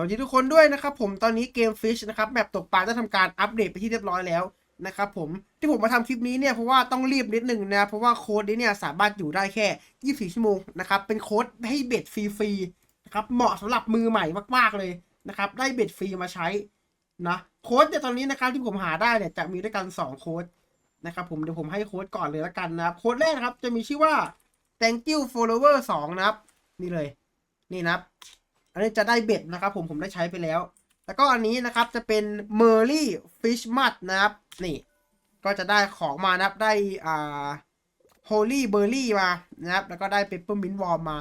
สวัสดีทุกคนด้วยนะครับผมตอนนี้เกม Fish นะครับแบบตกปลาได้ทำการอัปเดตไปที่เรียบร้อยแล้วนะครับผมที่ผมมาทำคลิปนี้เนี่ยเพราะว่าต้องรีบนิดหนึ่งนะเพราะว่าโค้ดนี้เนี่ยสามารถอยู่ได้แค่ 24 ชั่วโมงนะครับเป็นโค้ดให้เบ็ดฟรีๆนะครับเหมาะสำหรับมือใหม่มากๆเลยนะครับได้เบ็ดฟรีมาใช้นะโค้ดเนี่ยตอนนี้นะครับที่ผมหาได้เนี่ยจะมีด้วยกัน 2 โค้ดนะครับผมเดี๋ยวผมให้โค้ดก่อนเลยละกันนะครับโค้ดแรกนะครับจะมีชื่อว่า thank you follower 2นะครับนี่เลยนี่นะครับ อันนี้จะได้เบ็ดนะครับผมผมได้ใช้ไปแล้ว แล้วก็อันนี้นะครับจะเป็น m e r l y Fish Mud นะครับ นี่ ก็จะได้ของมานะครับได้อ่า Holy Berry มานะครับ แล้วก็ได้ Peppermint Worm มา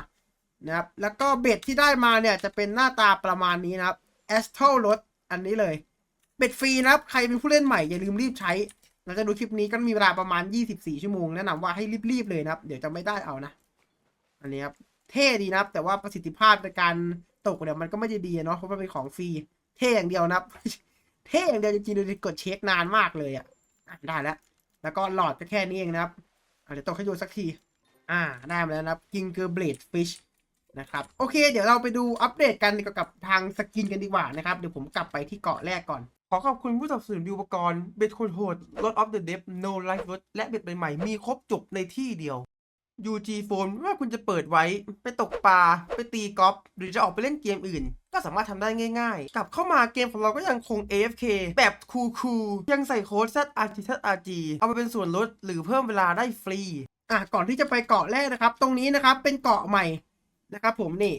นะครับ แล้วก็เบ็ดที่ได้มาเนี่ยจะเป็นหน้าตาประมาณนี้นะครับ Astral Rod อันนี้เลย เบ็ดฟรีนะครับ ใครเป็นผู้เล่นใหม่อย่าลืมรีบใช้เราจะดูคลิปนี้ก็มีเวลาประมาณ 24 ชั่วโมงแนะนำว่าให้รีบๆเลยนะครับ เดี๋ยวจะไม่ได้เอานะ อันนี้ครับ เท่ดีนะครับ แต่ว่าประสิทธิภาพในการ ตกเนี่ยมันก็ไม่ได้ดีเนาะเพราะมันเป็นของฟรีเท่อย่างเดียวนะครับเท่อย่างเดียวจริงๆเลยกดเช็คนานมากเลยอะ่ะได้แล้ว แล้วก็หลอดก็แค่นี้เองนะครับอะเดี๋ยวตกให้ดูสักที อ่าได้มาแล้วนะครับกิงเกอร์เบลดฟิชนะครับโอเค เดี๋ยวเราไปดูอัปเดตกันเกี่ยวกับทางสกินกันดีกว่านะครับเดี๋ยวผมกลับไปที่เกาะแรกก่อน ขอขอบคุณผู้สนับสนุนอุปกรณ์เบ็ดโคโหดลดออฟเดอะเดฟโนไลฟ์รถและเบ็ดใหม่ๆมีครบจบในที่เดียว UG Phone ไม่ว่าคุณจะเปิดไว้ ไปตกปลา ไปตีกอล์ฟหรือจะออกไปเล่นเกมอื่น ก็สามารถทำได้ง่ายๆ กลับเข้ามาเกมของเราก็ยังคง AFK แบบคูลๆยังใส่โค้ด ZRG ZRG เอาไปเป็นส่วนลดหรือเพิ่มเวลาได้ฟรี อะก่อนที่จะไปเกาะแรกนะครับ ตรงนี้นะครับเป็นเกาะใหม่นะครับผมนี่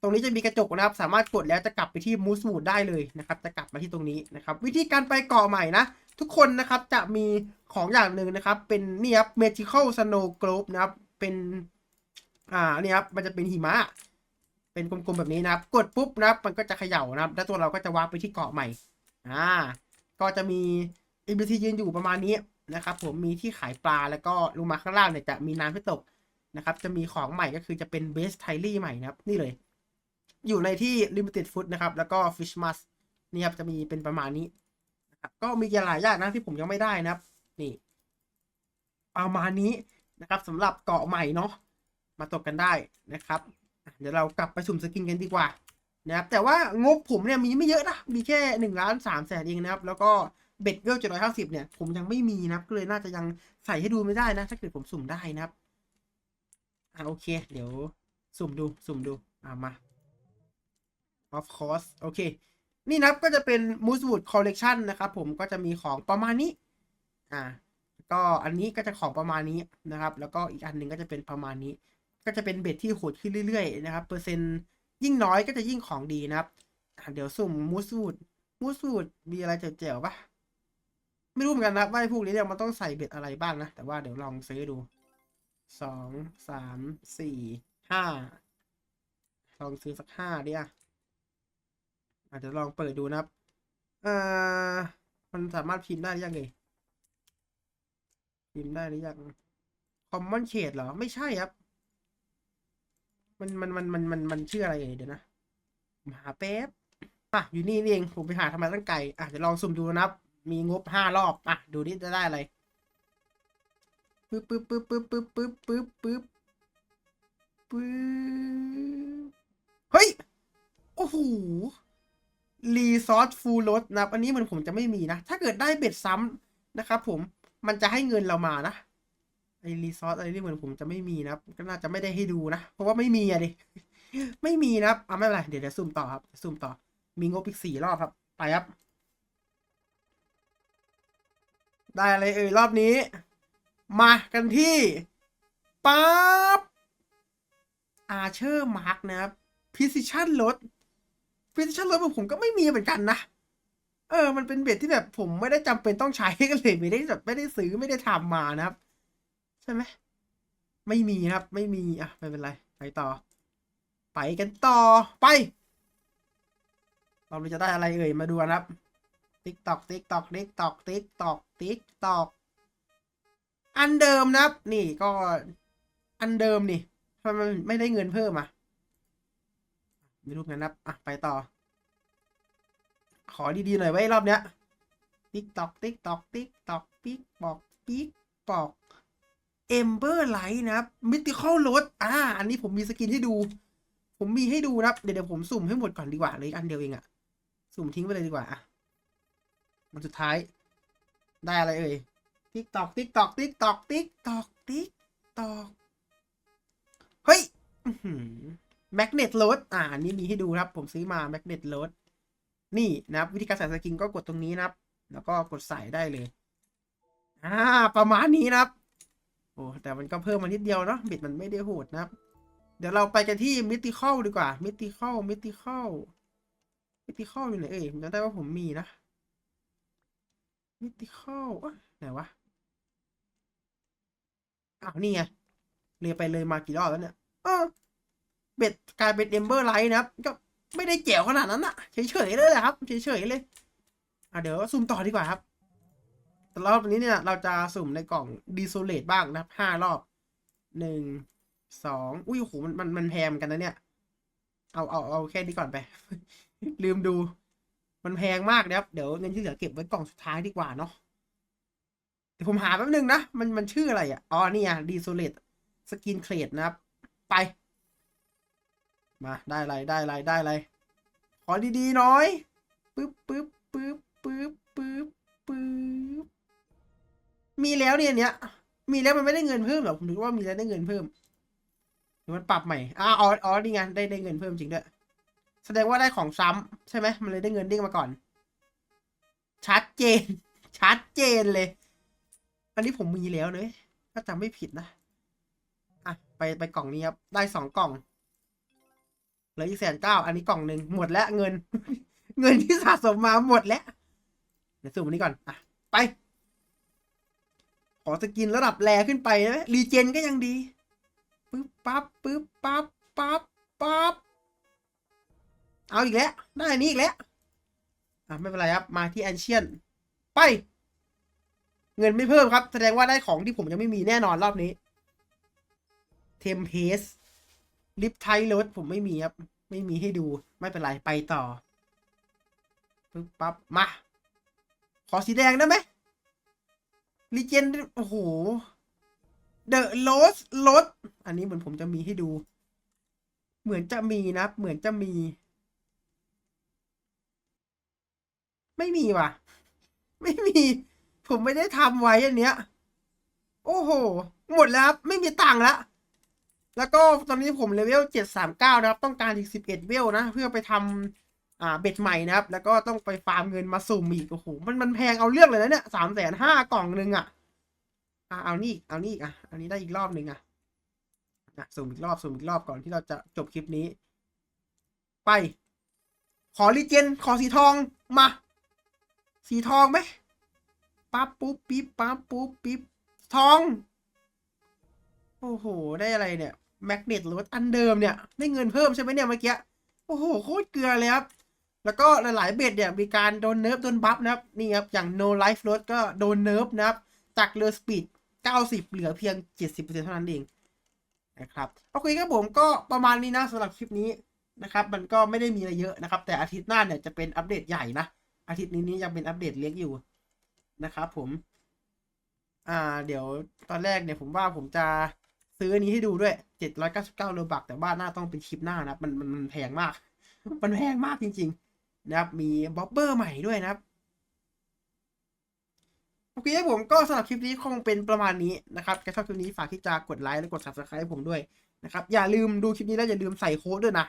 ตรงนี้จะมีกระจกนะครับ สามารถกดแล้วจะกลับไปที่มูสมูดได้เลยนะครับ จะกลับมาที่ตรงนี้นะครับ วิธีการไปเกาะใหม่นะ ทุกคนนะครับจะมีของอย่างหนึ่งนะครับ เป็นนี่ครับ magical snow globe นะครับ เป็นอ่านี่ครับมันจะเป็นหิมะ เป็นกลมๆแบบนี้นะครับ กดปุ๊บนะครับ มันก็จะเขย่านะครับ แล้วตัวเราก็จะวาร์ปไปที่เกาะใหม่อ่าก็จะมี NPC ยืนอยู่ประมาณนี้นะครับผมมีที่ขายปลาแล้วก็ลงมาข้างล่างเนี่ยจะมีน้ำให้ตกนะครับ จะมีของใหม่ก็คือจะเป็นเบสไทลี่ใหม่นะครับ นี่เลย อยู่ในที่ limited food นะครับ แล้วก็ fish must นี่ครับจะมีเป็นประมาณนี้ ก็มีหลายอย่างนะที่ผมยังไม่ได้นะครับ นี่ประมาณนี้นะครับสำหรับเกาะใหม่เนาะมาตกกันได้นะครับ เดี๋ยวเรากลับไปสุ่มสกินกันดีกว่านะครับแต่ว่างบผมเนี่ยมีไม่เยอะนะมีแค่หนึ่งล้านสามแสนเองนะครับ แล้วก็เบ็ดเวลเจ็ดร้อยห้าสิบเนี่ยผมยังไม่มีนะครับก็เลยน่าจะยังใส่ให้ดูไม่ได้นะ ถ้าเกิดผมสุ่มได้นะครับอ่าโอเค เดี๋ยวสุ่มดูสุ่มดูอ่ามา of course โอเค นี่นะครับก็จะเป็น Moosewood Collection นะครับผมก็จะมีของประมาณนี้ อ่า ก็อันนี้ก็จะของประมาณนี้นะครับ แล้วก็อีกอันหนึ่งก็จะเป็นประมาณนี้ ก็จะเป็นเบ็ดที่โหดขึ้นเรื่อยๆนะครับ เปอร์เซ็นต์ยิ่งน้อยก็จะยิ่งของดีนะครับอะเดี๋ยวสุ่มมูสูดมูสูดมีอะไรเจ๋วๆปะไม่รู้เหมือนกันนะว่าพวกนี้เนี่ยมันต้องใส่เบ็ดอะไรบ้างนะ แต่ว่าเดี๋ยวลองซื้อดูสองสามสี่ห้าลองซื้อสักห้าดิอะ อาจจะเดี๋ยวลองเปิดดูนะครับ อ่อมันสามารถพิมพ์ได้หรือยังไงพิมพ์ได้หรือยัง common shade เหรอ ไม่ใช่ครับ มันมันมันมันมันมันชื่ออะไรเดี๋ยวนะมหาแป๊บอะอยู่นี่นี่เองผมไปหาทำไมตั้งไกลอะเดี๋ยวลองสุ่มดูนะครับ มีงบห้ารอบอะดูนี่จะได้อะไรปึ๊บปึ๊บปึ๊บปึ๊บปึ๊บปึ๊บปึ๊บปึ๊บปึ๊บเฮ้ย โอ้โห รีซอสฟูลรสนะครับ อันนี้มือนผมจะไม่มีนะ ถ้าเกิดได้เบ็ดซ้ำนะครับ ผมมันจะให้เงินเรามานะไอรีซอสอะไรนี่เหมือนผมจะไม่มีนะครับ ก็น่าจะไม่ได้ให้ดูนะ เพราะว่าไม่มีอะดิ ไม่มีนะครับอะไม่เป็นไร เดี๋ยวเดี๋ยวซูมต่อครับซูมต่อ มีงบอีกสี่รอบครับ ไปครับ ได้อะไรเอ่ยรอบนี้ มากันที่ปั๊บอาเชอร์มาร์กนะครับพิซิชันลด พิซิชันลดผมก็ไม่มีเหมือนกันนะ เออ มันเป็นเบ็ดที่แบบผมไม่ได้จำเป็นต้องใช้ก็เลยไม่ได้แบบไม่ได้ซื้อไม่ได้ทำมานะครับ ใช่ไหมไม่มีครับ ไม่มีอะไม่เป็นไรไปต่อ ไปกันต่อไป เราจะได้อะไรเอ่ยมาดูกันครับติ๊กตอกติ๊กตอกติ๊กตอกติ๊กตอกติ๊กตอกอันเดิมนะครับ นี่ก็อันเดิมนี่ทำไมมันไม่ได้เงินเพิ่มอะ ม่รู้กันนะครับ อะ ไปต่อ ขอดีๆหน่อยไว้รอบเนี้ย ติ๊กตอก ติ๊กตอก ติ๊กตอก ปิ๊กบอก ปิ๊กบอก เอมเบอร์ไลท์นะครับมิติคอลรถอ่า อันนี้ผมมีสกินให้ดู ผมมีให้ดูนะครับเดี๋ยวเดี๋ยวผมสุ่มให้หมดก่อนดีกว่าเลยอันเดียวเองอะสุ่มทิ้งไปเลยดีกว่าอะมันสุดท้าย ได้อะไรเอ่ย ติ๊กตอก ติ๊กตอก ติ๊กตอก ติ๊กตอก ติ๊กตอก เฮ้ย แมกเนตโหลดอ่าอันนี่มีให้ดูครับ ผมซื้อมาแมกเนตโหลดนี่นะครับ วิธีการใส่สกินก็กดตรงนี้นะครับ แล้วก็กดใส่ได้เลยอ่าประมาณนี้นะครับโอ้แต่มันก็เพิ่มมานิดเดียวเนาะบิดมันไม่ได้โหดนะครับ เดี๋ยวเราไปกันที่มิติคอลดีกว่ามิติคอลมิติคอลมิติคอลอยู่ไหนเอ่ยจำได้ว่าผมมีนะมิติคอลไหนวะอ้าวนี่ไงเลยไปเลยมากี่รอบแล้วเนี่ยเออ เบ็ดกลายเป็นเอมเบอร์ไลท์นะครับ ก็ไม่ได้เจ๋วขนาดนั้นอะเฉยๆเลยแหละครับเฉยๆเลย อะเดี๋ยวซูมต่อดีกว่าครับแต่รอบนี้เนี่ยเราจะสุ่มในกล่องดีโซเลตบ้างนะครับห้ารอบหนึ่งสองอุ้ยโหมันมันมันแพงเหมือนกันนะเนี่ย เอาเอาเอาแค่นี้ก่อนไป ลืมดู มันแพงมากนะครับเดี๋ยวเงินที่เหลือเก็บไว้กล่องสุดท้ายดีกว่าเนาะเดี๋ยวผมหาแป๊บนึงนะ มันมันชื่ออะไรอะอ๋อนี่อะดีโซเลตสกินเครดนะครับ ไป มาได้อะไรได้อะไรได้อะไรขอดีๆน้อยปึ๊บปึ๊บปึ๊บปึ๊บปึ๊บปึ๊บมีแล้วเนี่ยเนี้ย มีแล้วมันไม่ได้เงินเพิ่มหรอผมนึกว่ามีแล้วได้เงินเพิ่มหรือมันปรับใหม่อ่าอ๋ออ๋อนี่ไงได้ได้เงินเพิ่มจริงด้วยแสดงว่าได้ของซ้ำใช่ไหมมันเลยได้เงินเด้งมาก่อน ชัดเจน ชัดเจนเลย อันนี้ผมมีแล้วเนอถ้าจำไม่ผิดนะอะไปไปกล่องนี้ครับ ได้สองกล่อง เหลืออีกแสนเก้าอันนี้กล่องหนึ่งหมดแล้วเงิน เงินที่สะสมมาหมดแล้วเดี๋ยวสูบอันนี้ก่อนอะไป ขอสกินระดับแรขึ้นไปนะรีเจนก็ยังดีปึ๊บปั๊บปึ๊บปั๊บปั๊บปั๊บเอาอีกแล้ว ได้อันนี้อีกแล้วอะไม่เป็นไรครับ มาที่แอนเชียนไป เงินไม่เพิ่มครับ แสดงว่าได้ของที่ผมยังไม่มีแน่นอนรอบนี้เทมเพส ลิฟไทรถผมไม่มีครับ ไม่มีให้ดูไม่เป็นไร ไปต่อปึ๊บปั๊บมา ขอสีแดงได้ไหมลีเจนโอ้โหเดอะโ s สรถอันนี้เหมือนผมจะมีให้ดู เหมือนจะมีนะ เหมือนจะมี ไม่มีว่ะ ไม่มี ผมไม่ได้ทำไว้อันเนี้ย โอ้โห หมดแล้วไม่มีตังค์ละ แล้วก็ตอนนี้ผมเลเวลเจ็ดสามเก้านะครับ ต้องการอีกสิบเอ็ดเวลนะ เพื่อไปทำอ่าเบ็ดใหม่นะครับ แล้วก็ต้องไปฟาร์มเงินมาสุ่มอีกโอ้โหมันมันแพงเอาเรื่องเลยนะเนี่ยสามแสนห้ากล่องหนึ่งอะอะเอานี่อีกเอานี่อีกอะอันนี้ได้อีกรอบหนึ่งอะอะสุ่มอีกรอบสุ่มอีกรอบก่อนที่เราจะจบคลิปนี้ ไป ขอรีเจนขอสีทองมา สีทองไหมปั๊บปุ๊บปิ๊บปั๊บปุ๊บปิ๊บทอง โอ้โห ได้อะไรเนี่ย แมกเนตหรถอันเดิมเนี่ยได้เงินเพิ่มใช่ไหมเนี่ยเมื่อกี้โอ้โหโคตรเกลือเลยครับ แล้วก็หลายๆเบ็ดเนี่ยมีการโดนเนิร์ฟโดนบัฟนะครับนี่ครับอย่าง no life รถก็โดนเนิร์ฟนะครับจากเรือสปีด90 เหลือเพียง 70%เท่านั้นเองนะครับโอเคครับผมก็ประมาณนี้นะสำหรับคลิปนี้นะครับมันก็ไม่ได้มีอะไรเยอะนะครับ แต่อาทิตย์หน้าเนี่ยจะเป็นอัปเดตใหญ่นะอาทิตย์นี้นี่ยังเป็นอัปเดตเล็กอยู่นะครับผม อ่า เดี๋ยวตอนแรกเนี่ยผมว่าผมจะ ซื้ออันนี้ให้ดูด้วย799โลบักแต่ว่าหน้าต้องเป็นคลิปหน้านะมันมันมันแพงมาก มันแพงมากจริง ๆ นะครับ มีบ๊อบเบอร์ใหม่ด้วยนะครับโอเคผมก็สำหรับคลิปนี้คงเป็นประมาณนี้นะครับใครชอบคลิปนี้ฝากที่จะกดไลค์และกด subscribe ให้ผมด้วยนะครับ อย่าลืมดูคลิปนี้แล้วอย่าลืมใส่โค้ดด้วยนะ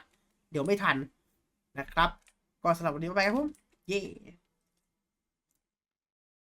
เดี๋ยวไม่ทันนะครับ ก็สำหรับวันนี้ไปครับผม เย้